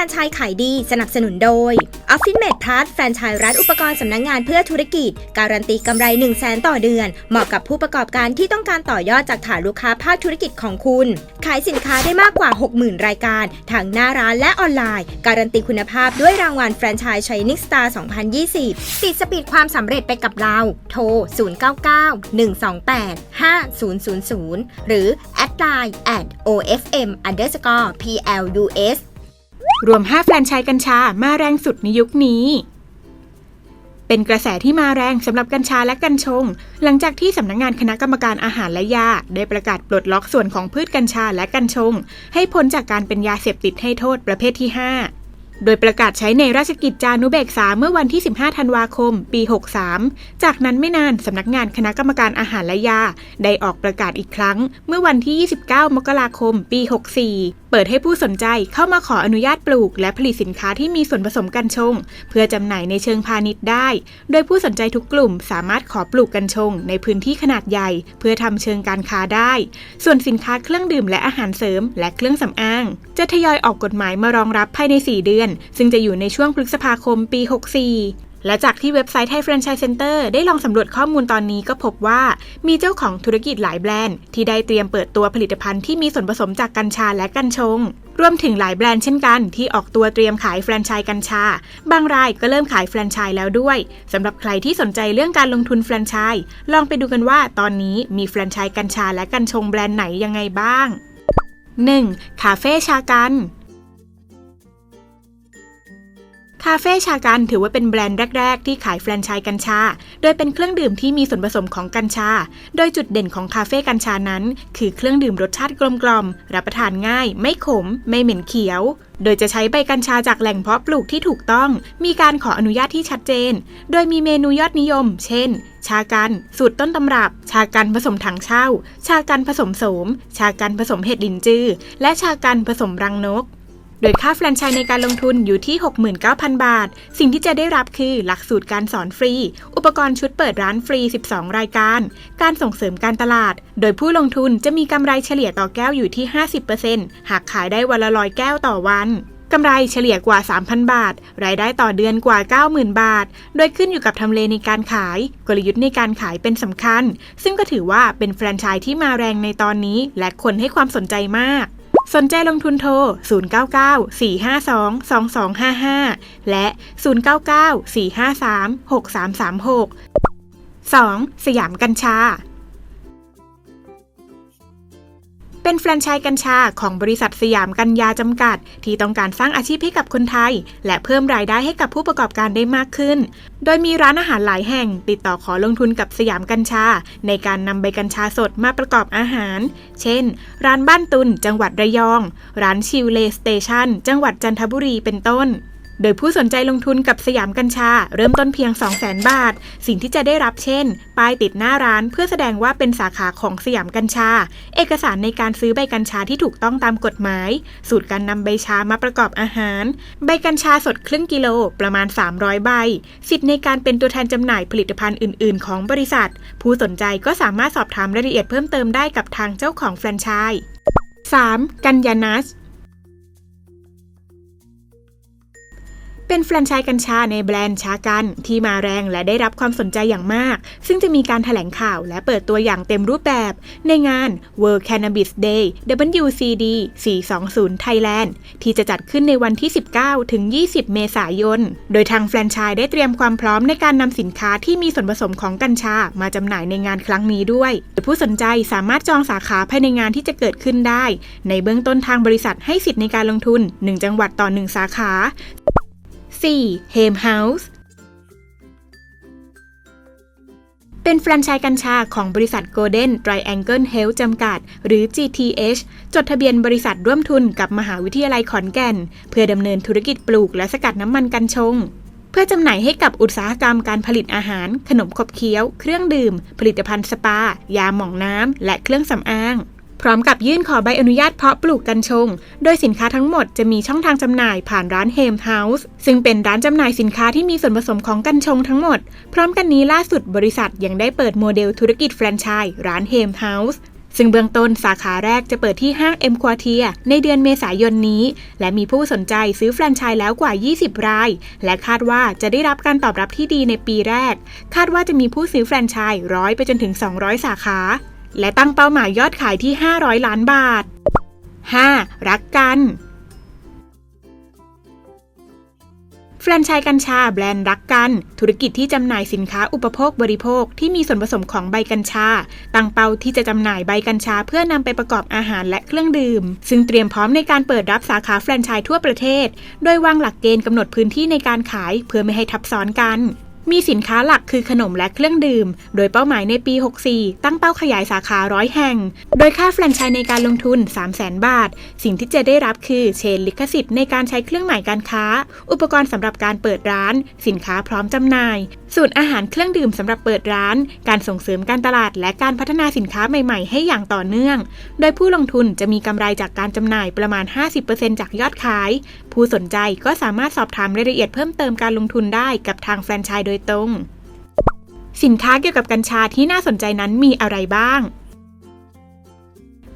รนไชส์ขายดีสนับสนุนโดย Office Mate Plus แฟรนไชส์ร้านอุปกรณ์สำนักงงานเพื่อธุรกิจ การันตีกำไร 1 0 0 0 0แต่อเดือน เหมาะกับผู้ประกอบการที่ต้องการต่อยอดจากฐานลูกค้าภาคธุรกิจของคุณ ขายสินค้าได้มากกว่า 60,000 รายการทั้งหน้าร้านและออนไลน์ การันตีคุณภาพด้วยรางวัลแฟรนไชส์ Shining Star 2020 ติดสปีดความสำเร็จไปกับเรา โทร 099 128 5000 หรือแอดไลน์ at ofm underscore plus รวม 5 แฟรนไชส์กัญชามาแรงสุดในยุคนี้ เป็นกระแสที่มาแรงสำหรับกัญชาและกัญชง หลังจากที่สำนักงงานคณะกรรมการอาหารและยา ได้ประกาศปลดล็อกส่วนของพืชกัญชาและกัญชง ให้พ้นจากการเป็นยาเสพติดให้โทษประเภทที่ 5โดยประกาศใช้ในราชกิจจานุเบกษาเมื่อวันที่ 15 ธันวาคม ปี 63 จากนั้นไม่นานสำนักงานคณะกรรมการอาหารและยา ได้ออกประกาศอีกครั้ง เมื่อวันที่ 29 มกราคม ปี 64เปิดให้ผู้สนใจเข้ามาขออนุญาตปลูก และผลิตสินค้าที่มีส่วนผสมกัญชง เพื่อจำหน่ายในเชิงพาณิชย์ได้ โดยผู้สนใจทุกกลุ่มสามารถขอปลูกกัญชง ในพื้นที่ขนาดใหญ่ เพื่อทำเชิงการค้าได้ ส่วนสินค้าเครื่องดื่มและอาหารเสริม และเครื่องสำอาง จะทยอยออกกฎหมายมารองรับภายใน 4 เดือน ซึ่งจะอยู่ในช่วงพฤษภาคมปี 64 และจากที่เว็บไซต์ไทยแฟรนไชส์เซ็นเตอร์ได้ลองสำรวจข้อมูลตอนนี้ก็พบว่ามีเจ้าของธุรกิจหลายแบรนด์ ที่ได้เตรียมเปิดตัวผลิตภัณฑ์ที่มีส่วนผสมจากกัญชาและกัญชง รวมถึงหลายแบรนด์เช่นกัน ที่ออกตัวเตรียมขายแฟรนไชส์กัญชา บางรายก็เริ่มขายแฟรนไชส์แล้วด้วยสำหรับใครที่สนใจเรื่องการลงทุนแฟรนไชส์ลองไปดูกันว่าตอนนี้มีแฟรนไชส์กัญชาและกัญชงแบรนด์ไหนยังไงบ้าง 1. คาเฟ่ชากัน คาเฟ่ชากันถือว่าเป็นแบรนด์แรก ๆ ที่ขายแฟรนไชส์กัญชา โดยเป็นเครื่องดื่มที่มีส่วนผสมของกัญชา โดยจุดเด่นของคาเฟ่กัญชานั้น คือเครื่องดื่มรสชาติกลมๆรับประทานง่าย ไม่ขม ไม่เหม็นเขียว โดยจะใช้ใบกัญชาจากแหล่งเพาะปลูกที่ถูกต้อง มีการขออนุญาตที่ชัดเจน โดยมีเมนูยอดนิยม เช่น ชากันสูตรต้นตำรับ ชากันผสมถังเช่า ชากันผสมโสม ชากันผสมเห็ดลินจือและชากันผสมรังนก โดยค่าแฟรนไชส์ในการลงทุนอยู่ที่ 69,000 บาท สิ่งที่จะได้รับคือหลักสูตรการสอนฟรี อุปกรณ์ชุดเปิดร้านฟรี 12 รายการ การส่งเสริมการตลาด โดยผู้ลงทุนจะมีกำไรเฉลี่ยต่อแก้วอยู่ที่ 50%หากขายได้วันละร้อยแก้วต่อวันกำไรเฉลี่ยกว่า 3,000 บาท รายได้ต่อเดือนกว่า 90,000 บาท โดยขึ้นอยู่กับทำเลในการขาย กลยุทธ์ในการขายเป็นสำคัญ ซึ่งก็ถือว่าเป็นแฟรนไชส์ที่มาแรงในตอนนี้ และคนให้ความสนใจมาก สนใจลงทุนโทร 099-452-2255 และ 099-453-6336 2. สยามกัญชา เป็นแฟรนไชส์กัญชาของบริษัทสยามกัญญาจำกัด ที่ต้องการสร้างอาชีพให้กับคนไทย และเพิ่มรายได้ให้กับผู้ประกอบการได้มากขึ้น โดยมีร้านอาหารหลายแห่ง ติดต่อขอลงทุนกับสยามกัญชา ในการนำใบกัญชาสดมาประกอบอาหาร เช่น ร้านบ้านตุนจังหวัดระยอง ร้านชิวเลสเตชันจังหวัดจันทบุรีเป็นต้น โดยผู้สนใจลงทุนกับสยามกัญชา เริ่มต้นเพียง 200,000 บาท สิ่งที่จะได้รับเช่น ป้ายติดหน้าร้านเพื่อแสดงว่าเป็นสาขาของสยามกัญชา เอกสารในการซื้อใบกัญชาที่ถูกต้องตามกฎหมาย สูตรการนำใบชามาประกอบอาหาร ใบกัญชาสดครึ่งกิโลประมาณ 300 ใบ สิทธิ์ในการเป็นตัวแทนจำหน่ายผลิตภัณฑ์อื่น ๆ ของบริษัท ผู้สนใจก็สามารถสอบถามรายละเอียดเพิ่มเติมได้กับทางเจ้าของแฟรนไชส์ 3. กัญญานัส เป็นแฟรนไชส์กัญชาในแบรนด์ชากันที่มาแรงและได้รับความสนใจอย่างมาก ซึ่งจะมีการถแถลงข่าวและเปิดตัวอย่างเต็มรูปแบบ ในงาน World Cannabis Day WCD 420 Thailand ที่จะจัดขึ้นในวันที่ 19 ถึง 20 เมษายน โดยทางแฟรนไชส์ได้เตรียมความพร้อมในการนำสินค้าที่มีส่วนผสมของกัญชามาจำหน่ายในงานครั้งนี้ด้วยโดยผู้สนใจสามารถจองสาขาภายในงานที่จะเกิดขึ้นได้ ในเบื้องต้นทางบริษัทให้สิทธิ์ในการลงทุน 1 จังหวัดต่อ 1 สาขา 4. h a m House เป็นแฟรนไชส์กัญชาของบริษัท Golden Triangle Health จำกัด หรือ GTH จดทะเบียนบริษัทร่วมทุนกับมหาวิทยาลัยขอนแก่น เพื่อดำเนินธุรกิจปลูกและสกัดน้ำมันกัญชง เพื่อจำหน่ายให้กับอุตสาหกรรมการผลิตอาหาร ขนมขบเคี้ยว เครื่องดื่ม ผลิตภัณฑ์สปา ยาหม่องน้ำ และเครื่องสำอาง พร้อมกับยื่นขอใบอนุญาตเพาะปลูกกัญชง โดยสินค้าทั้งหมดจะมีช่องทางจำหน่ายผ่านร้านเฮมเฮาส์ซึ่งเป็นร้านจำหน่ายสินค้าที่มีส่วนผสมของกัญชงทั้งหมด พร้อมกันนี้ล่าสุดบริษัทยังได้เปิดโมเดลธุรกิจแฟรนไชส์ร้านเฮมเฮาส์ซึ่งเบื้องต้นสาขาแรกจะเปิดที่ห้าง M Quartier ในเดือนเมษายนนี้ และมีผู้สนใจซื้อแฟรนไชส์แล้วกว่า 20 ราย และคาดว่าจะได้รับการตอบรับที่ดีในปีแรก คาดว่าจะมีผู้ซื้อแฟรนไชส์ร้อยไปจนถึง 200 สาขา และตั้งเป้าหมายยอดขายที่ 500 ล้านบาท 5. รักกัน แฟรนไชส์กัญชาแบรนด์รักกัน ธุรกิจที่จำหน่ายสินค้าอุปโภคบริโภคที่มีส่วนผสมของใบกัญชา ตั้งเป้าที่จะจำหน่ายใบกัญชาเพื่อนำไปประกอบอาหารและเครื่องดื่ม ซึ่งเตรียมพร้อมในการเปิดรับสาขาแฟรนไชส์ทั่วประเทศ โดยวางหลักเกณฑ์กำหนดพื้นที่ในการขายเพื่อไม่ให้ทับซ้อนกัน มีสินค้าหลักคือขนมและเครื่องดื่ม โดยเป้าหมายในปี 64 ตั้งเป้าขยายสาขาร้อยแห่ง โดยค่าแฟรนไชส์ในการลงทุน 300,000 บาท สิ่งที่จะได้รับคือเชนลิขสิทธิ์ในการใช้เครื่องหมายการค้า อุปกรณ์สำหรับการเปิดร้าน สินค้าพร้อมจำหน่าย สูตรอาหารเครื่องดื่มสำหรับเปิดร้าน การส่งเสริมการตลาด และการพัฒนาสินค้าใหม่ๆ ให้อย่างต่อเนื่อง โดยผู้ลงทุนจะมีกำไรจากการจำหน่ายประมาณ 50%จากยอดขาย ผู้สนใจก็สามารถสอบถามรายละเอียดเพิ่มเติมการลงทุนได้กับทางแฟรนไชส์โดยตรง สินค้าเกี่ยวกับกัญชาที่น่าสนใจนั้นมีอะไรบ้าง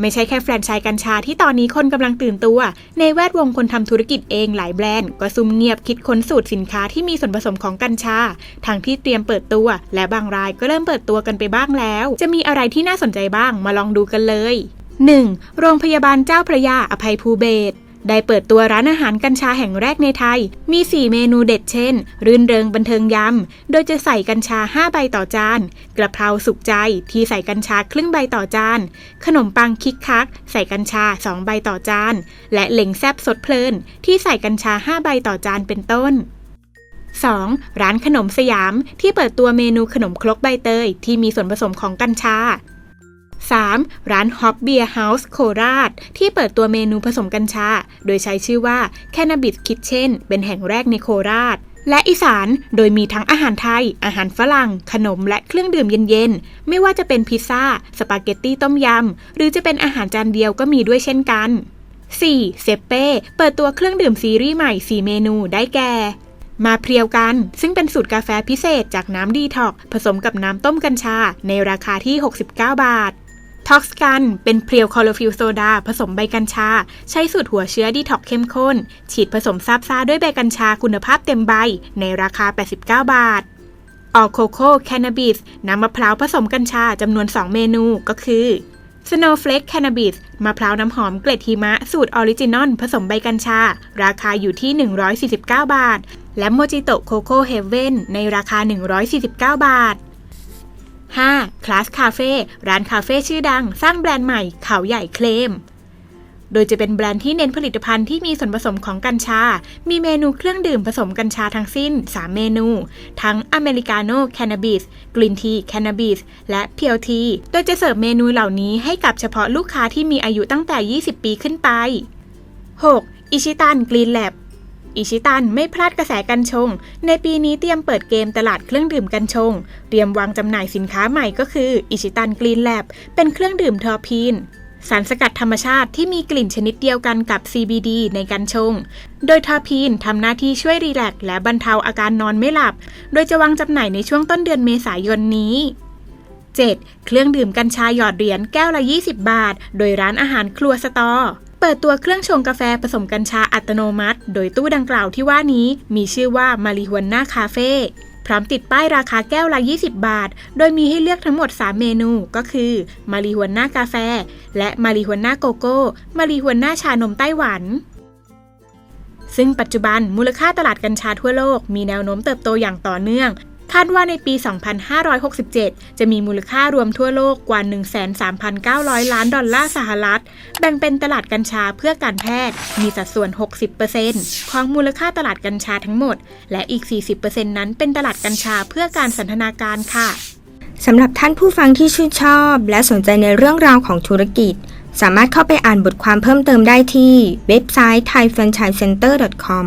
ไม่ใช่แค่แฟรนไชส์กัญชาที่ตอนนี้คนกำลังตื่นตัว ในแวดวงคนทำธุรกิจเองหลายแบรนด์ ก็ซุ่มเงียบคิดค้นสูตรสินค้าที่มีส่วนผสมของกัญชาทั้งที่เตรียมเปิดตัว และบางรายก็เริ่มเปิดตัวกันไปบ้างแล้ว จะมีอะไรที่น่าสนใจบ้างมาลองดูกันเลย 1. โรงพยาบาลเจ้าพระยาอภัยภูเบศร ได้เปิดตัวร้านอาหารกัญชาแห่งแรกในไทย มี 4 เมนูเด็ดเช่น รื่นเริงบันเทิงยำ โดยจะใส่กัญชา 5 ใบต่อจาน กระเพราสุกใจที่ใส่กัญชาครึ่งใบต่อจาน ขนมปังคิกคัก ใส่กัญชา 2 ใบต่อจาน และเหล่งแซบสดเพลิน ที่ใส่กัญชา 5 ใบต่อจานเป็นต้น 2. ร้านขนมสยามที่เปิดตัวเมนูขนมครกใบเตยที่มีส่วนผสมของกัญชา 3. ร้านฮอปเบียร์เฮาส์โคราช ที่เปิดตัวเมนูผสมกัญชา โดยใช้ชื่อว่า Cannabis Kitchen เป็นแห่งแรกในโคราชและอีสานโดยมีทั้งอาหารไทย อาหารฝรั่ง ขนมและเครื่องดื่มเย็นๆ ไม่ว่าจะเป็นพิซซ่า สปาเกตตี้ต้มยำ หรือจะเป็นอาหารจานเดียวก็มีด้วยเช่นกัน 4. เซเป้ เปิดตัวเครื่องดื่มซีรีส์ใหม่ 4 เมนูได้แก่ มาเพรียวกัน ซึ่งเป็นสูตรกาแฟพิเศษจากน้ำดีท็อกผสมกับน้ำต้มกัญชาในราคาที่ 69 บาท ท็อกซ์กันเป็นเพรียวคอโลฟิลโซดา ผสมใบกัญชา ใช้สูตรหัวเชื้อดีท็อกเข้มข้น ฉีดผสมซาบซ่าด้วยใบกัญชาคุณภาพเต็มใบ ในราคา 89 บาทออโคโค่แคนาบิสน้ำมะพร้าวผสมกัญชาจำนวน 2 เมนูก็คือ Snowflake Cannabis มะพร้าวน้ำหอมเกล็ดหิมะ สูตรออริจินอลผสมใบกัญชา ราคาอยู่ที่ 149 บาท และโมจิโตโคโค่เฮเว่นในราคา 149 บาท 5. Class Cafe ร้านคาเฟ่ชื่อดัง สร้างแบรนด์ใหม่เขาใหญ่เคลม โดยจะเป็นแบรนด์ที่เน้นผลิตภัณฑ์ที่มีส่วนผสมของกัญชา มีเมนูเครื่องดื่มผสมกัญชาทั้งสิ้น 3 เมนู ทั้งอเมริกาโน่แคนาบิสกรีนทีแคนาบิสและเพียวทีโดยจะเสิร์ฟเมนูเหล่านี้ให้กับเฉพาะลูกค้าที่มีอายุตั้งแต่ 20 ปีขึ้นไป 6. อิชิตันกรีนแลบ อิชิตันไม่พลาดกระแสกัญชง ในปีนี้เตรียมเปิดเกมตลาดเครื่องดื่มกัญชง เตรียมวางจำหน่ายสินค้าใหม่ก็คืออิชิตันกรีนแลบเป็นเครื่องดื่มทอพีน สารสกัดธรรมชาติที่มีกลิ่นชนิดเดียวกันกับ CBD ในกัญชง โดยทอพีนทำหน้าที่ช่วยรีแลกและบรรเทาอาการนอนไม่หลับ โดยจะวางจำหน่ายในช่วงต้นเดือนเมษายนนี้ 7. เครื่องดื่มกัญชาหยอดเหรียญแก้วละ 20 บาท โดยร้านอาหารครัวสตอ เปิดตัวเครื่องชงกาแฟผสมกัญชาอัตโนมัติ โดยตู้ดังกล่าวที่ว่านี้มีชื่อว่ามาริฮวนน่าคาเฟ่พร้อมติดป้ายราคาแก้วละ 20 บาท โดยมีให้เลือกทั้งหมด 3 เมนู ก็คือมาริฮวนน่ากาแฟ และมาริฮวนน่าโกโก้ มาริฮวนน่าชานมไต้หวัน ซึ่งปัจจุบันมูลค่าตลาดกัญชาทั่วโลกมีแนวโน้มเติบโตอย่างต่อเนื่อง คาดว่าในปี 2567 จะมีมูลค่ารวมทั่วโลกกว่า 13,900 ล้านดอลลาร์สหรัฐ แบ่งเป็นตลาดกัญชาเพื่อการแพทย์ มีสัดส่วน 60%ของมูลค่าตลาดกัญชาทั้งหมด และอีก 40%นั้นเป็นตลาดกัญชาเพื่อการสันทนาการค่ะสำหรับท่านผู้ฟังที่ชื่นชอบ และสนใจในเรื่องราวของธุรกิจ สามารถเข้าไปอ่านบทความเพิ่มเติมได้ที่เว็บไซต์ thaifranchisecenter.com